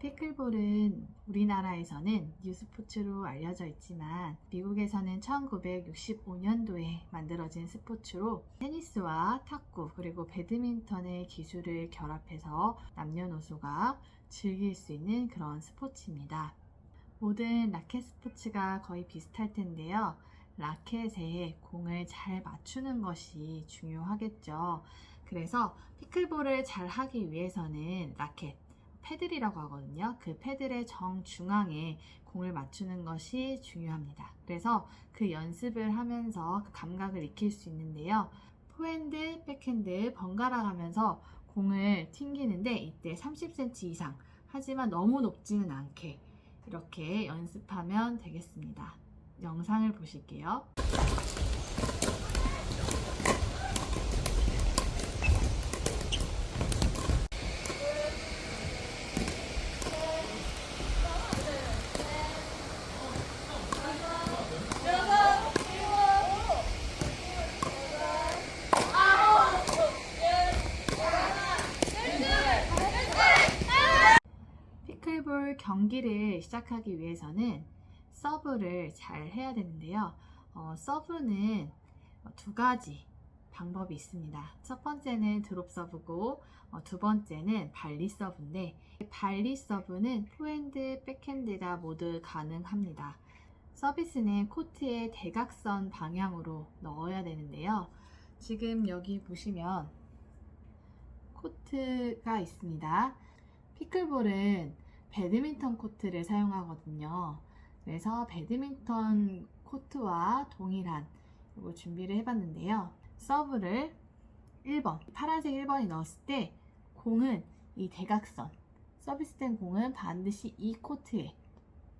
피클볼은 우리나라에서는 뉴스포츠로 알려져 있지만 미국에서는 1965년도에 만들어진 스포츠로 테니스와 탁구 그리고 배드민턴의 기술을 결합해서 남녀노소가 즐길 수 있는 그런 스포츠입니다. 모든 라켓 스포츠가 거의 비슷할 텐데요. 라켓에 공을 잘 맞추는 것이 중요하겠죠. 그래서 피클볼을 잘 하기 위해서는 라켓, 패들이라고 하거든요. 그 패들의 정중앙에 공을 맞추는 것이 중요합니다. 그래서 그 연습을 하면서 그 감각을 익힐 수 있는데요. 포핸드, 백핸드 번갈아 가면서 공을 튕기는데 이때 30cm 이상 하지만 너무 높지는 않게 이렇게 연습하면 되겠습니다. 영상을 보실게요. 피클볼 경기를 시작하기 위해서는 서브를 잘 해야 되는데요. 어, 서브는 두 가지 방법이 있습니다. 첫 번째는 드롭 서브고 어, 두 번째는 발리 서브인데 발리 서브는 포핸드, 백핸드가 모두 가능합니다. 서비스는 코트의 대각선 방향으로 넣어야 되는데요. 지금 여기 보시면 코트가 있습니다. 피클볼은 배드민턴 코트를 사용하거든요. 그래서 배드민턴 코트와 동일한 이거 준비를 해봤는데요. 서브를 1번, 파란색 1번이 넣었을 때 공은 이 대각선, 서비스된 공은 반드시 이 코트에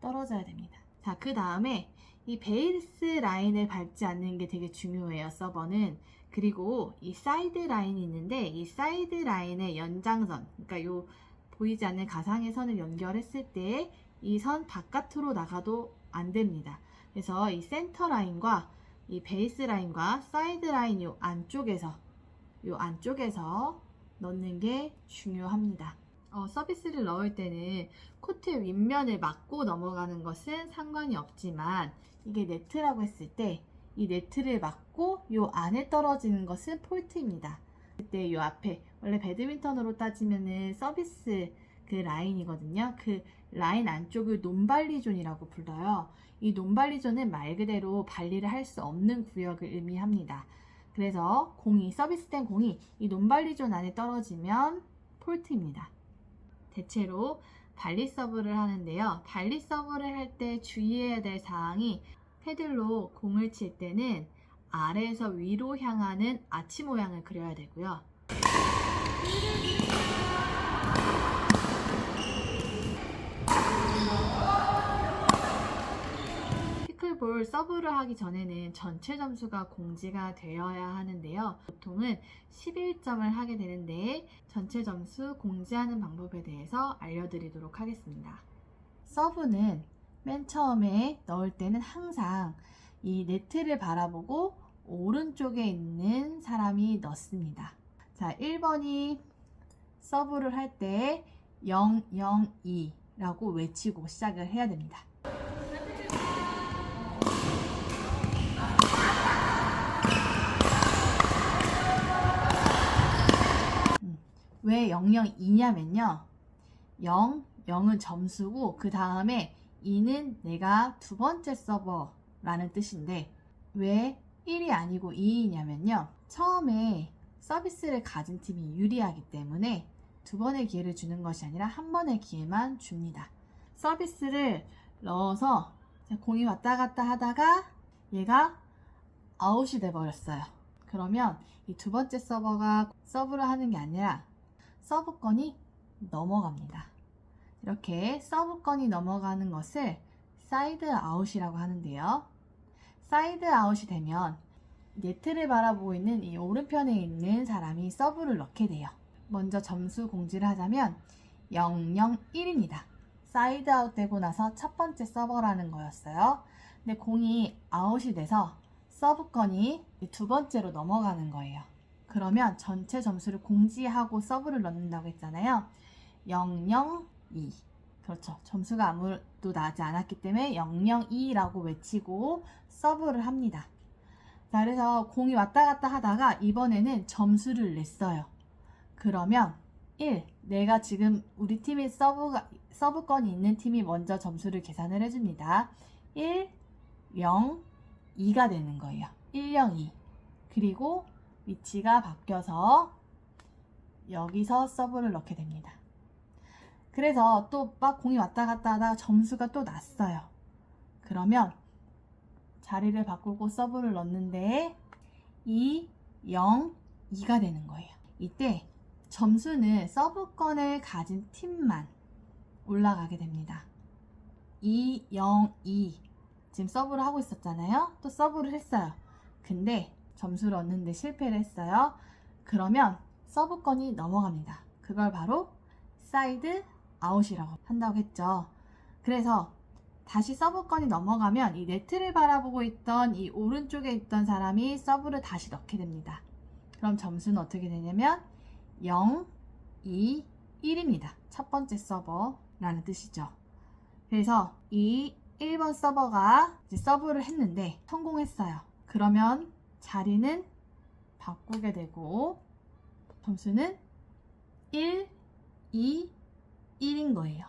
떨어져야 됩니다. 자, 그 다음에 이 베이스 라인을 밟지 않는 게 되게 중요해요, 서버는. 그리고 이 사이드 라인이 있는데 이 사이드 라인의 연장선, 그러니까 요 보이지 않는 가상의 선을 연결했을 때 이 선 바깥으로 나가도 안 됩니다. 그래서 이 센터 라인과 이 베이스 라인과 사이드 라인 요 안쪽에서 요 안쪽에서 넣는 게 중요합니다. 어, 서비스를 넣을 때는 코트 윗면을 맞고 넘어가는 것은 상관이 없지만 이게 네트라고 했을 때 이 네트를 맞고 요 안에 떨어지는 것은 폴트입니다. 그때 요 앞에 원래 배드민턴으로 따지면은 서비스 그 라인이거든요. 그 라인 안쪽을 논발리존이라고 불러요. 이 논발리존은 말 그대로 발리를 할 수 없는 구역을 의미합니다. 그래서 공이 서비스된 공이 이 논발리존 안에 떨어지면 폴트입니다. 대체로 발리 서브를 하는데요. 발리 서브를 할 때 주의해야 될 사항이 패들로 공을 칠 때는 아래에서 위로 향하는 아치 모양을 그려야 되고요. 피클볼 서브를 하기 전에는 전체 점수가 공지가 되어야 하는데요. 보통은 11점을 하게 되는데 전체 점수 공지하는 방법에 대해서 알려드리도록 하겠습니다. 서브는 맨 처음에 넣을 때는 항상 이 네트를 바라보고 오른쪽에 있는 사람이 넣습니다. 자, 1번이 서브를 할 때 0, 0, 2라고 외치고 시작을 해야 됩니다. 음, 왜 002냐면요. 0, 0은 점수고 그 다음에 2는 내가 두 번째 서버라는 뜻인데 왜 1이 아니고 2이냐면요. 처음에 서비스를 가진 팀이 유리하기 때문에 두 번의 기회를 주는 것이 아니라 한 번의 기회만 줍니다. 서비스를 넣어서 공이 왔다 갔다 하다가 얘가 아웃이 돼 버렸어요. 그러면 이 두 번째 서버가 서브를 하는 게 아니라 서브권이 넘어갑니다. 이렇게 서브권이 넘어가는 것을 사이드 아웃이라고 하는데요. 사이드 아웃이 되면 네트를 바라보고 있는 이 오른편에 있는 사람이 서브를 넣게 돼요. 먼저 점수 공지를 하자면 001입니다. 사이드 아웃 되고 나서 첫 번째 서버라는 거였어요. 근데 공이 아웃이 돼서 서브권이 두 번째로 넘어가는 거예요. 그러면 전체 점수를 공지하고 서브를 넣는다고 했잖아요. 002 그렇죠. 점수가 아무도 나지 않았기 때문에 002라고 외치고 서브를 합니다. 자, 그래서 공이 왔다 갔다 하다가 이번에는 점수를 냈어요. 그러면 1. 내가 지금 우리 팀이 서브가, 서브권이 있는 팀이 먼저 점수를 계산을 해줍니다. 1, 0, 2가 되는 거예요. 1, 0, 2. 그리고 위치가 바뀌어서 여기서 서브를 넣게 됩니다. 그래서 또 막 공이 왔다 갔다 하다가 점수가 또 났어요. 그러면 자리를 바꾸고 서브를 넣는데 2, 0, 2가 되는 거예요. 이때 점수는 서브권을 가진 팀만 올라가게 됩니다. 2, 0, 2 지금 서브를 하고 있었잖아요. 또 서브를 했어요. 근데 점수를 얻는데 실패를 했어요. 그러면 서브권이 넘어갑니다. 그걸 바로 사이드 아웃이라고 한다고 했죠. 그래서 다시 서브권이 넘어가면 이 네트를 바라보고 있던 이 오른쪽에 있던 사람이 서브를 다시 넣게 됩니다. 그럼 점수는 어떻게 되냐면 0, 2, 1입니다. 첫 번째 서버라는 뜻이죠. 그래서 이 1번 서버가 서브를 했는데 성공했어요. 그러면 자리는 바꾸게 되고 점수는 1, 2, 1인 거예요.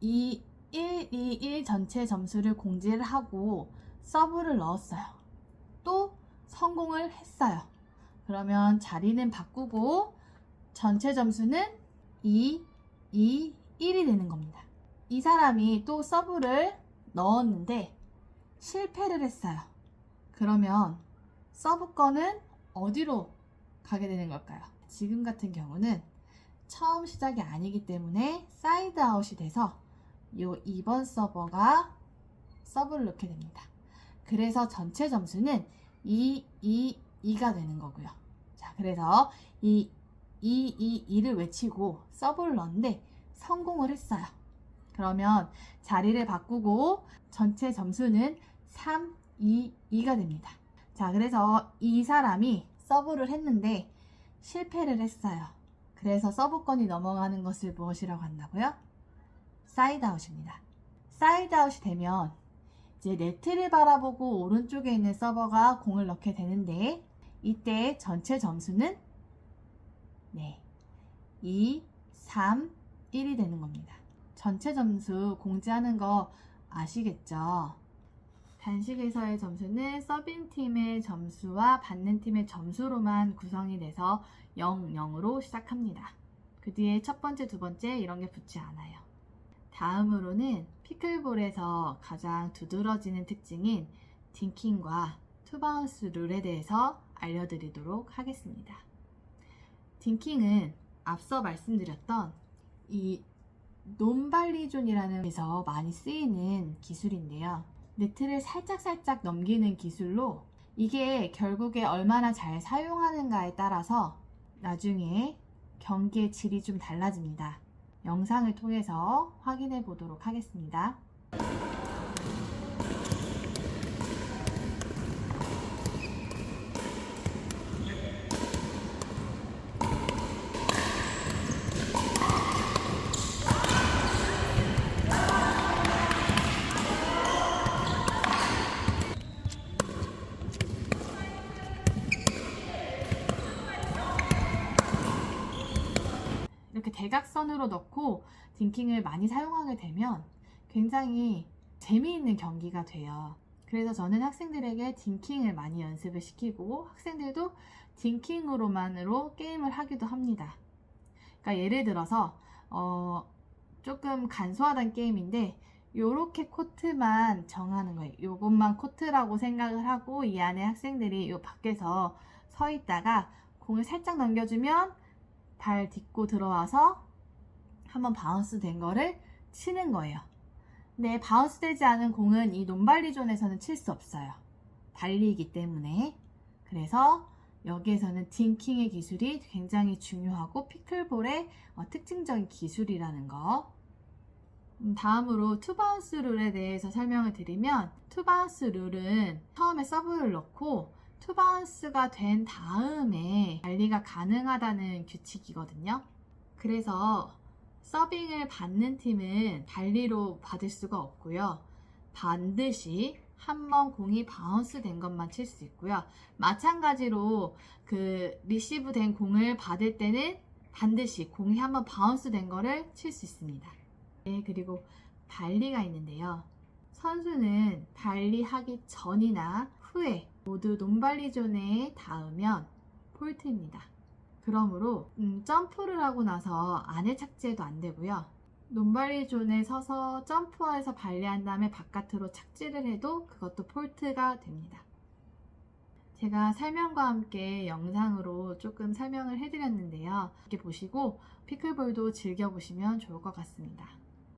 이 1, 2, 1 전체 점수를 공지를 하고 서브를 넣었어요. 또 성공을 했어요. 그러면 자리는 바꾸고 전체 점수는 2, 2, 1이 되는 겁니다. 이 사람이 또 서브를 넣었는데 실패를 했어요. 그러면 서브권은 어디로 가게 되는 걸까요? 지금 같은 경우는 처음 시작이 아니기 때문에 사이드 아웃이 돼서 이 2번 서버가 서브를 넣게 됩니다. 그래서 전체 점수는 2, 2, 2가 되는 거고요. 자, 그래서 이 2, 2, 2를 외치고 서브를 넣었는데 성공을 했어요. 그러면 자리를 바꾸고 전체 점수는 3, 2, 2가 됩니다. 자, 그래서 이 사람이 서브를 했는데 실패를 했어요. 그래서 서브권이 넘어가는 것을 무엇이라고 한다고요? 사이드아웃입니다. 사이드아웃이 되면 이제 네트를 바라보고 오른쪽에 있는 서버가 공을 넣게 되는데 이때 전체 점수는 네, 2, 3, 1이 되는 겁니다. 전체 점수 공지하는 거 아시겠죠? 단식에서의 점수는 서빙 팀의 점수와 받는 팀의 점수로만 구성이 돼서 0, 0으로 시작합니다. 그 뒤에 첫 번째, 두 번째 이런 게 붙지 않아요. 다음으로는 피클볼에서 가장 두드러지는 특징인 딩킹과 투바운스 룰에 대해서 알려드리도록 하겠습니다. 딩킹은 앞서 말씀드렸던 이 논발리존이라는 데서 많이 쓰이는 기술인데요. 네트를 살짝살짝 넘기는 기술로 이게 결국에 얼마나 잘 사용하는가에 따라서 나중에 경기의 질이 좀 달라집니다. 영상을 통해서 확인해 보도록 하겠습니다. 이렇게 대각선으로 넣고 딩킹을 많이 사용하게 되면 굉장히 재미있는 경기가 돼요. 그래서 저는 학생들에게 딩킹을 많이 연습을 시키고 학생들도 딩킹으로만으로 게임을 하기도 합니다. 그러니까 예를 들어서 어, 조금 간소하단 게임인데 요렇게 코트만 정하는 거예요. 요것만 코트라고 생각을 하고 이 안에 학생들이 요 밖에서 서 있다가 공을 살짝 넘겨주면 발 딛고 들어와서 한번 바운스 된 거를 치는 거예요. 근데 바운스 되지 않은 공은 이 논발리 존에서는 칠 수 없어요. 달리기 때문에. 그래서 여기에서는 딩킹의 기술이 굉장히 중요하고 피클볼의 어, 특징적인 기술이라는 거. 음, 다음으로 투바운스 룰에 대해서 설명을 드리면 투바운스 룰은 처음에 서브를 넣고 투바운스가 된 다음에 관리가 가능하다는 규칙이거든요. 그래서 서빙을 받는 팀은 발리로 받을 수가 없고요. 반드시 한 번 공이 바운스 된 것만 칠 수 있고요. 마찬가지로 그 리시브 된 공을 받을 때는 반드시 공이 한 번 바운스 된 거를 칠 수 있습니다. 네, 그리고 발리가 있는데요. 선수는 발리하기 전이나 후에 모두 논발리 존에 닿으면 폴트입니다. 그러므로 음, 점프를 하고 나서 안에 착지해도 안 되고요. 논발리 존에 서서 점프해서 발리한 다음에 바깥으로 착지를 해도 그것도 폴트가 됩니다. 제가 설명과 함께 영상으로 조금 설명을 해드렸는데요. 이렇게 보시고 피클볼도 즐겨보시면 좋을 것 같습니다.